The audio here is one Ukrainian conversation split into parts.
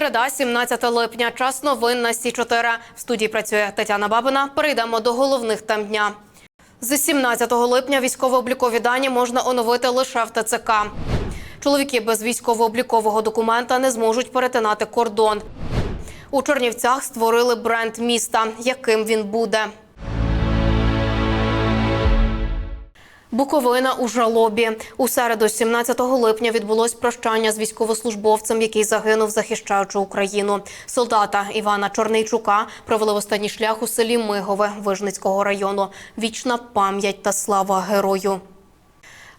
Середа, 17 липня. Час новин на Сі 4 В студії працює Тетяна Бабина. Перейдемо до головних тем дня. З 17 липня військово-облікові дані можна оновити лише в ТЦК. Чоловіки без військово-облікового документа не зможуть перетинати кордон. У Чернівцях створили бренд міста. Яким він буде? Буковина у жалобі. У середу, 17 липня, відбулось прощання з військовослужбовцем, який загинув, захищаючи Україну. Солдата Івана Чорнейчука провели в останній шлях у селі Мигове Вижницького району. Вічна пам'ять та слава герою.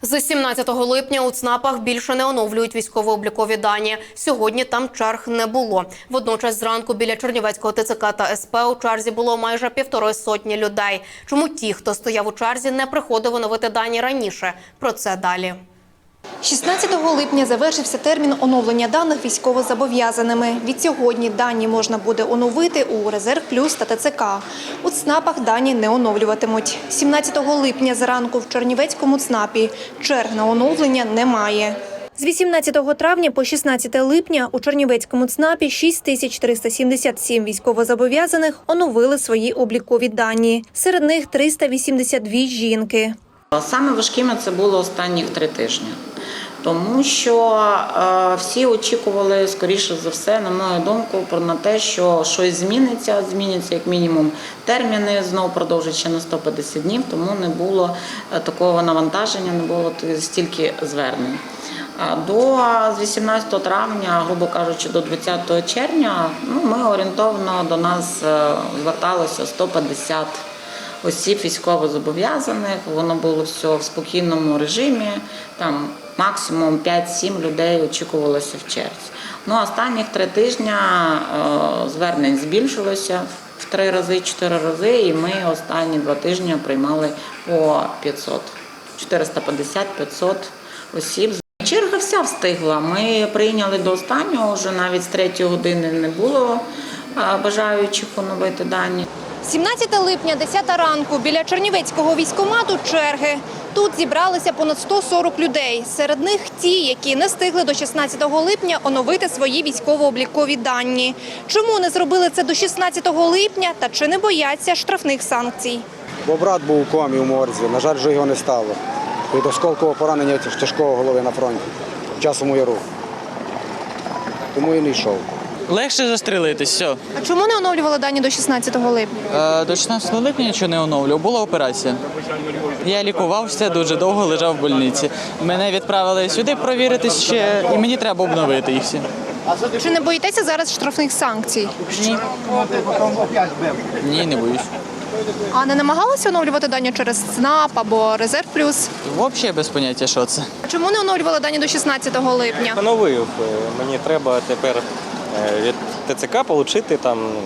З 17 липня у ЦНАПах більше не оновлюють військово-облікові дані. Сьогодні там черг не було. Водночас зранку біля Чернівецького ТЦК та СП у черзі було майже півтори сотні людей. Чому ті, хто стояв у черзі, не приходив оновити дані раніше? Про це далі. 16 липня завершився термін оновлення даних військовозобов'язаними. Від сьогодні дані можна буде оновити у Резерв Плюс та ТЦК. У ЦНАПах дані не оновлюватимуть. 17 липня зранку в Чернівецькому ЦНАПі черг на оновлення немає. З 18 травня по 16 липня у Чернівецькому ЦНАПі 6377 військовозобов'язаних оновили свої облікові дані. Серед них 382 жінки. Саме важкими це було останніх три тижні, тому що е, всі очікували, скоріше за все, на мою думку, про на те, що щось зміниться, зміняться як мінімум терміни, знову продовжать ще на 150 днів, тому не було е, такого навантаження, не було стільки звернень. До з 18 травня, грубо кажучи, до 20 червня, ну ми орієнтовно до нас е, зверталося 150 осіб військовозобов'язаних. Воно було все в спокійному режимі. Там максимум 5-7 людей очікувалося в черзі. Ну, останніх три тижні е, звернень збільшилося в три рази, чотири рази, і ми останні два тижні приймали по 500. 450-500 осіб. Черга вся встигла. Ми прийняли до останнього, вже навіть з третьої години не було е, бажаючих оновити дані. 17 липня, 10 ранку, біля Чернівецького військомату черги. Тут зібралися понад 140 людей. Серед них ті, які не встигли до 16 липня оновити свої військово-облікові дані. Чому не зробили це до 16 липня та чи не бояться штрафних санкцій? Бо брат був у комі у морзі. На жаль, вже його не стало. Від осколкового поранення тяжкого голови на фронті часом яру. Тому і не йшов. Легше застрелитись, все. А чому не оновлювали дані до 16 липня? Е, До 16 липня нічого не оновлював, була операція. Я лікувався, дуже довго лежав в больниці. Мене відправили сюди провіритись ще, і мені треба обновити їх всі. Чи не боїтеся зараз штрафних санкцій? Ні. Ні, не боюсь. А не намагалися оновлювати дані через ЦНАП або Резерв Плюс? Взагалі без поняття, що це. Чому не оновлювали дані до 16 липня? Оновив. Е, Мені треба тепер від ТЦК отримати там ну,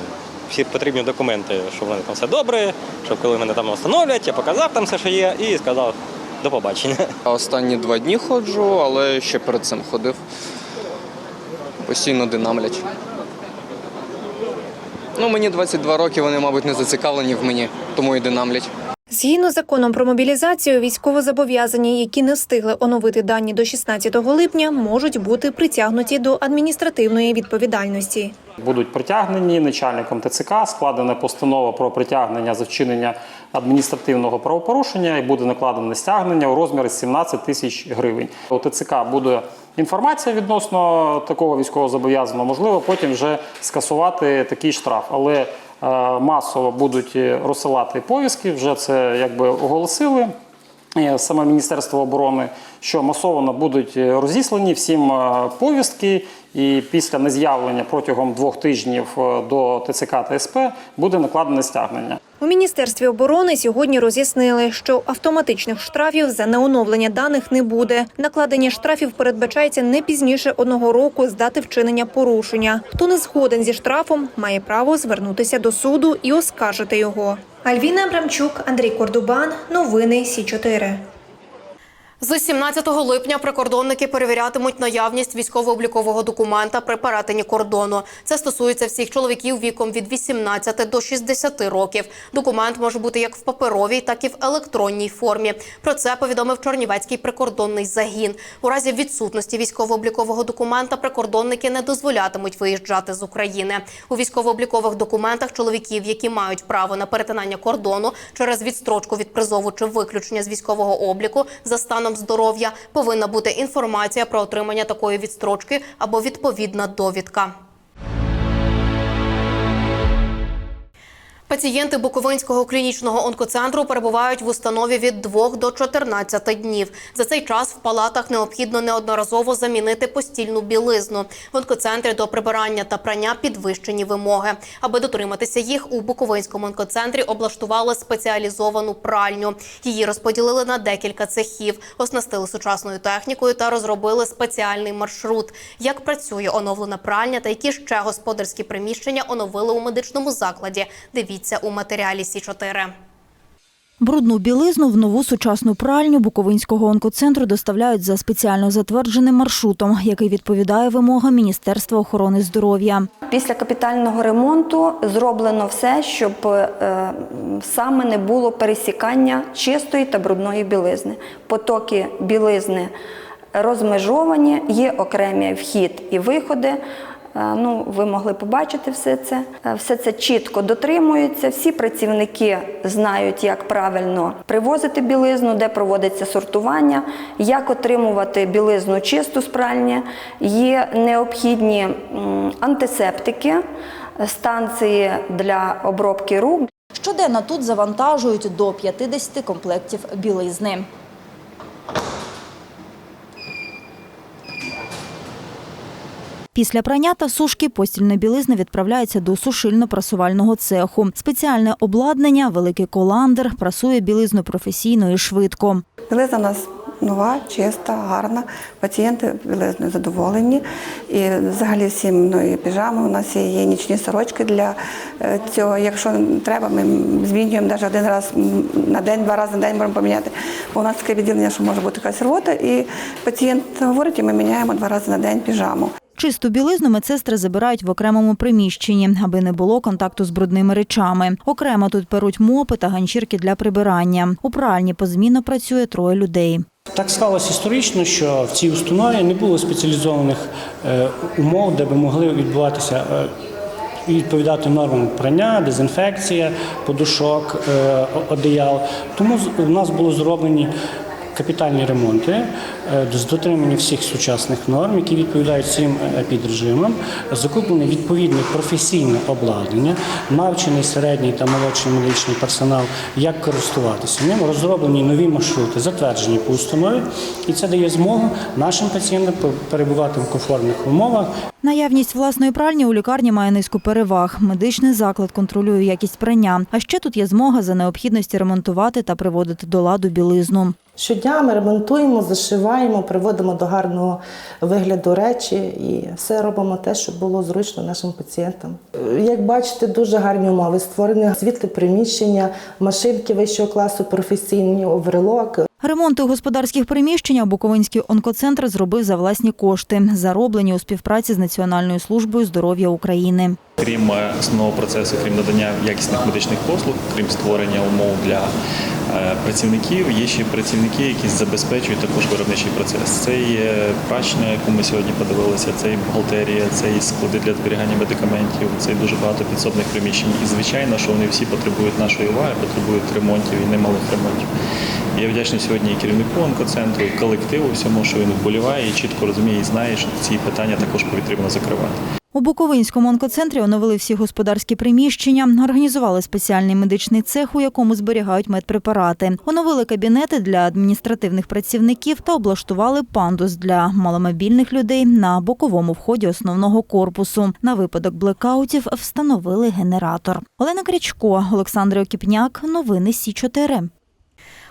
всі потрібні документи, що в мене там все добре, щоб коли мене там встановлять, я показав там все, що є, і сказав до побачення. Останні два дні ходжу, але ще перед цим ходив. Постійно динамлять. Ну, мені 22 роки, вони, мабуть, не зацікавлені в мені, тому і динамлять. Згідно з законом про мобілізацію, військовозобов'язані, які не встигли оновити дані до 16 липня, можуть бути притягнуті до адміністративної відповідальності. Будуть притягнені начальником ТЦК, складена постанова про притягнення за вчинення адміністративного правопорушення і буде накладене стягнення у розмірі 17 тисяч гривень. У ТЦК буде інформація відносно такого військовозобов'язаного. Можливо, потім вже скасувати такий штраф. Але масово будуть розсилати повістки, вже це якби оголосили. Е, Саме Міністерство оборони, що масово будуть е, розіслані всім е, повістки, і після нез'явлення протягом двох тижнів е, до ТЦК та СП буде накладене стягнення. У міністерстві оборони сьогодні роз'яснили, що автоматичних штрафів за неоновлення даних не буде. Накладення штрафів передбачається не пізніше одного року з дати вчинення порушення. Хто не згоден зі штрафом, має право звернутися до суду і оскаржити його. Альвіна Абрамчук, Андрій Кордубан. Новини Сі 4 З 17 липня прикордонники перевірятимуть наявність військово-облікового документа при перетині кордону. Це стосується всіх чоловіків віком від 18 до 60 років. Документ може бути як в паперовій, так і в електронній формі. Про це повідомив Чернівецький прикордонний загін. У разі відсутності військово-облікового документа прикордонники не дозволятимуть виїжджати з України. У військово-облікових документах чоловіків, які мають право на перетинання кордону через відстрочку від призову чи виключення з військового обліку за станом здоров'я, повинна бути інформація про отримання такої відстрочки або відповідна довідка. Пацієнти Буковинського клінічного онкоцентру перебувають в установі від 2 до 14 днів. За цей час в палатах необхідно неодноразово замінити постільну білизну. В онкоцентрі до прибирання та прання підвищені вимоги. Аби дотриматися їх, у Буковинському онкоцентрі облаштували спеціалізовану пральню. Її розподілили на декілька цехів, оснастили сучасною технікою та розробили спеціальний маршрут. Як працює оновлена пральня та які ще господарські приміщення оновили у медичному закладі? Дивіться у матеріалі Сі 4 Брудну білизну в нову сучасну пральню Буковинського онкоцентру доставляють за спеціально затвердженим маршрутом, який відповідає вимогам Міністерства охорони здоров'я. Після капітального ремонту зроблено все, щоб е, саме не було пересікання чистої та брудної білизни. Потоки білизни розмежовані, є окремі вхід і виходи. Е, Ну, ви могли побачити все це. Е, Все це чітко дотримується. Всі працівники знають, як правильно привозити білизну, де проводиться сортування, як отримувати білизну чисту з пральні. Є необхідні антисептики, станції для обробки рук. Щоденно тут завантажують до 50 комплектів білизни. Після прання та сушки постільна білизна відправляється до сушильно-прасувального цеху. Спеціальне обладнання, великий коландер, прасує білизну професійно і швидко. Білизна у нас нова, чиста, гарна. Пацієнти білизною задоволені. І взагалі всім ну, піжами у нас є, нічні сорочки для е, цього. Якщо треба, ми змінюємо навіть один раз на день, два рази на день можемо поміняти. Бо у нас таке відділення, що може бути якась рота, і пацієнт говорить, і ми міняємо два рази на день піжаму. Чисту білизну медсестри забирають в окремому приміщенні, аби не було контакту з брудними речами. Окремо тут перуть мопи та ганчірки для прибирання. У пральні позмінно працює троє людей. Так склалося історично, що в цій установі не було спеціалізованих е, умов, де би могли відбуватися е, відповідати нормам прання, дезінфекція, подушок, е, одеял. Тому у нас було зроблені капітальні ремонти е, з дотриманням всіх сучасних норм, які відповідають цим е, підрежимам. Закуплене відповідне професійне обладнання, навчений середній та молодший медичний персонал, як користуватися ним. Розроблені нові маршрути, затверджені по установі, і це дає змогу нашим пацієнтам перебувати в комфортних умовах Наявність власної пральні у лікарні має низку переваг. Медичний заклад контролює якість прання. А ще тут є змога за необхідності ремонтувати та приводити до ладу білизну. Щодня ми ремонтуємо, зашиваємо, приводимо до гарного вигляду речі і все робимо те, щоб було зручно нашим пацієнтам. Як бачите, дуже гарні умови створені світле приміщення, машинки вищого класу, професійні оверлок. Ремонти господарських приміщень Буковинський онкоцентр зробив за власні кошти, зароблені у співпраці з Національною службою здоров'я України. Крім е, основного процесу, крім надання якісних медичних послуг, крім створення умов для е, працівників, є ще працівники, які забезпечують також виробничий процес. Це є прачня, яку ми сьогодні подивилися, це і бухгалтерія, це і склади для зберігання медикаментів, це і дуже багато підсобних приміщень. І звичайно, що вони всі потребують нашої уваги, потребують ремонтів і немалих ремонтів. Я вдячний сьогодні і керівнику онкоцентру, і колективу всьому, що він вболіває і чітко розуміє і знає, що ці питання також потрібно закривати. Буковинському онкоцентрі оновили всі господарські приміщення, організували спеціальний медичний цех, у якому зберігають медпрепарати, оновили кабінети для адміністративних працівників та облаштували пандус для маломобільних людей на боковому вході основного корпусу. На випадок блекаутів встановили генератор. Олена Крячко, Олександр Окіпняк. Новини Сі 4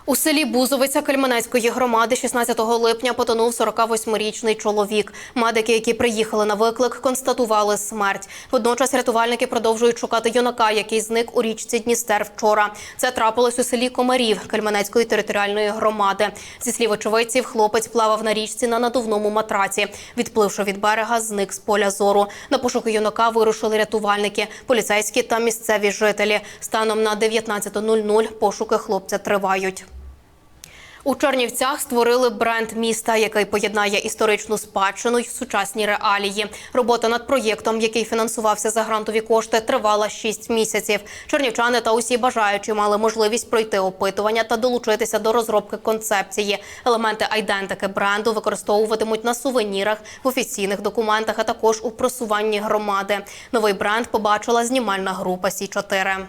У селі Бузовиця Кельменецької громади 16 липня потонув 48-річний чоловік. Медики, які приїхали на виклик, констатували смерть. Водночас рятувальники продовжують шукати юнака, який зник у річці Дністер вчора. Це трапилось у селі Комарів Кельменецької територіальної громади. Зі слів очевидців, хлопець плавав на річці на надувному матраці. Відпливши від берега, зник з поля зору. На пошуки юнака вирушили рятувальники, поліцейські та місцеві жителі. Станом на 19.00 пошуки хлопця тривають. У Чернівцях створили бренд міста, який поєднає історичну спадщину й сучасні реалії. Робота над проєктом, який фінансувався за грантові кошти, тривала 6 місяців. Чернівчани та усі бажаючі мали можливість пройти опитування та долучитися до розробки концепції. Елементи айдентики бренду використовуватимуть на сувенірах, в офіційних документах, а також у просуванні громади. Новий бренд побачила знімальна група Сі 4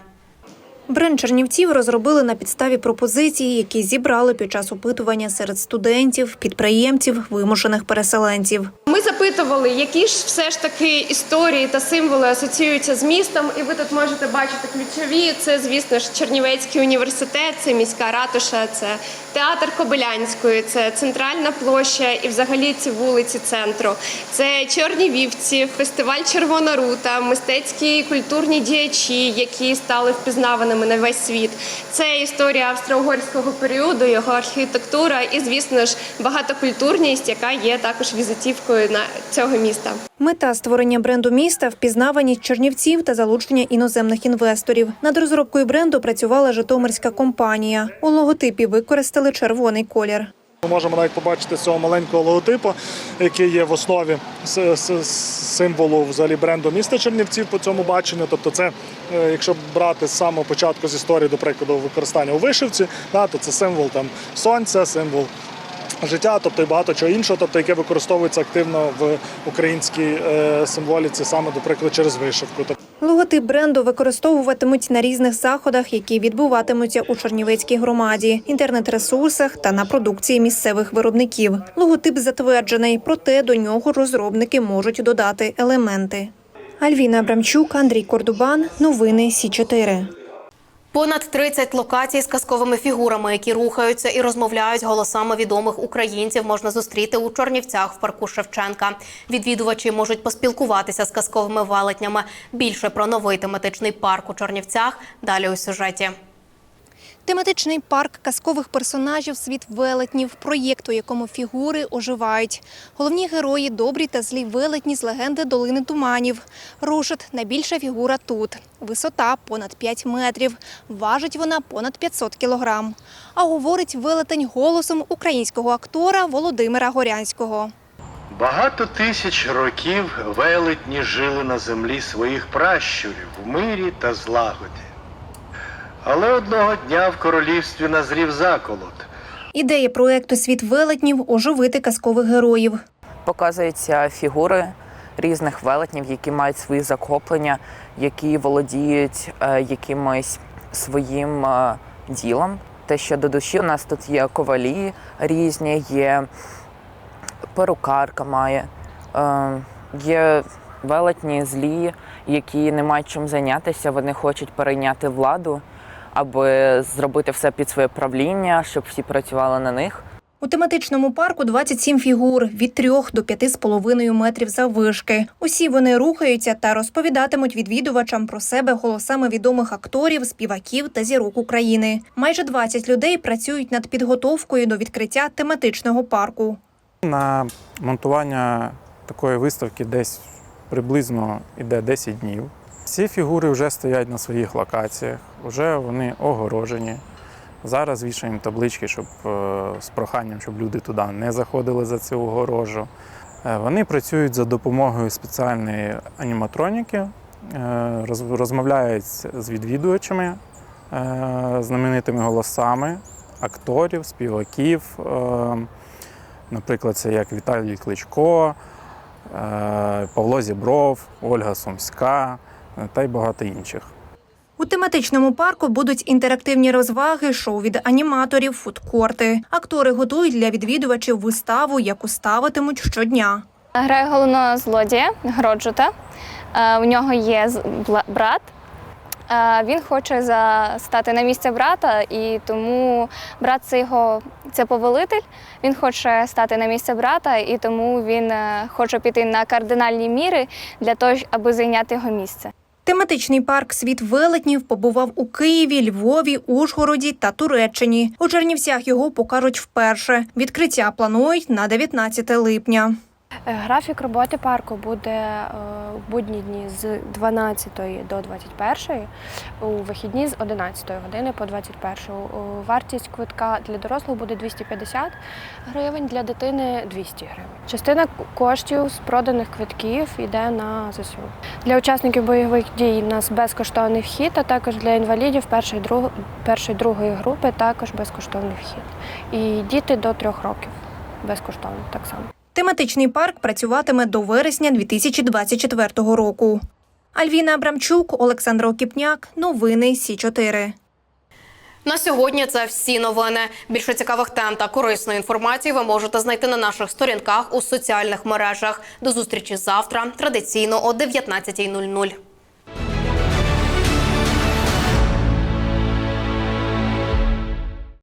Бренд Чернівців розробили на підставі пропозицій, які зібрали під час опитування серед студентів, підприємців, вимушених переселенців. Ми запитували, які ж все ж таки історії та символи асоціюються з містом, і ви тут можете бачити ключові. Це, звісно ж, Чернівецький університет, це міська ратуша, це театр Кобилянської, це центральна площа і взагалі ці вулиці центру. Це Чорні вівці, фестиваль Червона рута, мистецькі і культурні діячі, які стали впізнаваними на весь світ. Це історія австро-угорського періоду, його архітектура і, звісно ж, багатокультурність, яка є також візитівкою на цього міста. Мета створення бренду міста впізнаваність чернівців та залучення іноземних інвесторів. Над розробкою бренду працювала Житомирська компанія. У логотипі використали червоний колір. Ми можемо навіть побачити цього маленького логотипу, який є в основі символу взагалі бренду міста Чернівців по цьому баченню. Тобто, це, е, якщо брати з самого початку з історії, до прикладу, використання у вишивці, да, то це символ там сонця, символ. Життя, тобто і багато чого іншого, тобто яке використовується активно в українській е, символіці, саме до прикладу через вишивку. Логотип бренду використовуватимуть на різних заходах, які відбуватимуться у Чернівецькій громаді, інтернет-ресурсах та на продукції місцевих виробників. Логотип затверджений, проте до нього розробники можуть додати елементи. Альвіна Абрамчук, Андрій Кордубан. Новини Сі 4 Понад 30 локацій з казковими фігурами, які рухаються і розмовляють голосами відомих українців, можна зустріти у Чорнівцях в парку Шевченка. Відвідувачі можуть поспілкуватися з казковими велетнями. Більше про новий тематичний парк у Чорнівцях далі у сюжеті. Тематичний парк казкових персонажів Світ велетнів, проєкт, у якому фігури оживають. Головні герої добрі та злі велетні з легенди долини туманів. Рушит найбільша фігура тут. Висота понад 5 метрів. Важить вона понад 500 кілограм. А говорить велетень голосом українського актора Володимира Горянського. Багато тисяч років велетні жили на землі своїх пращурів в мирі та злагоді. Але одного дня в королівстві назрів заколот. Ідея проєкту Світ велетнів оживити казкових героїв. Показуються фігури різних велетнів, які мають свої захоплення, які володіють е, якимось своїм е, ділом. Те, що до душі, у нас тут є ковалі різні, є перукарка має, е, є велетні злі, які не мають чим зайнятися, вони хочуть перейняти владу, аби зробити все під своє правління, щоб всі працювали на них. У тематичному парку 27 фігур від 3 до 5,5 метрів заввишки. Усі вони рухаються та розповідатимуть відвідувачам про себе голосами відомих акторів, співаків та зірок України. Майже 20 людей працюють над підготовкою до відкриття тематичного парку. На монтування такої виставки десь приблизно йде 10 днів. Всі фігури вже стоять на своїх локаціях, вже вони огорожені. Зараз вішаємо таблички, щоб е, з проханням, щоб люди туди не заходили за цю огорожу. Е, Вони працюють за допомогою спеціальної аніматроніки, е, розмовляють з відвідувачами, знаменитими голосами акторів, співаків. Наприклад, це як Віталій Кличко, Павло Зібров, Ольга Сумська та й багато інших. У тематичному парку будуть інтерактивні розваги, шоу від аніматорів, фудкорти. Актори готують для відвідувачів виставу, яку ставитимуть щодня. Грає головного злодія Гроджута. Е, У нього є брат, Е, Він хоче стати на місце брата, і тому брат це його це повелитель. Він хоче стати на місце брата, і тому він е, хоче піти на кардинальні міри для того, аби зайняти його місце. Тематичний парк Світ велетнів побував у Києві, Львові, Ужгороді та Туреччині. У Чернівцях його покажуть вперше. Відкриття планують на 19 липня. Е, Графік роботи парку буде е, в будні дні з 12 до 21, у вихідні з 11 години по 21. О, Вартість квитка для дорослих буде 250 гривень, для дитини 200 гривень. Частина коштів з проданих квитків йде на ЗСУ. Для учасників бойових дій у нас безкоштовний вхід, а також для інвалідів першої друг- першої другої групи також безкоштовний вхід. І діти до трьох років безкоштовно так само. Тематичний парк працюватиме до вересня 2024 року. Альвіна Абрамчук, Олександр Окіпняк. Новини Сі 4 На сьогодні це всі новини. Більше цікавих тем та корисної інформації ви можете знайти на наших сторінках у соціальних мережах. До зустрічі завтра, традиційно о 19.00.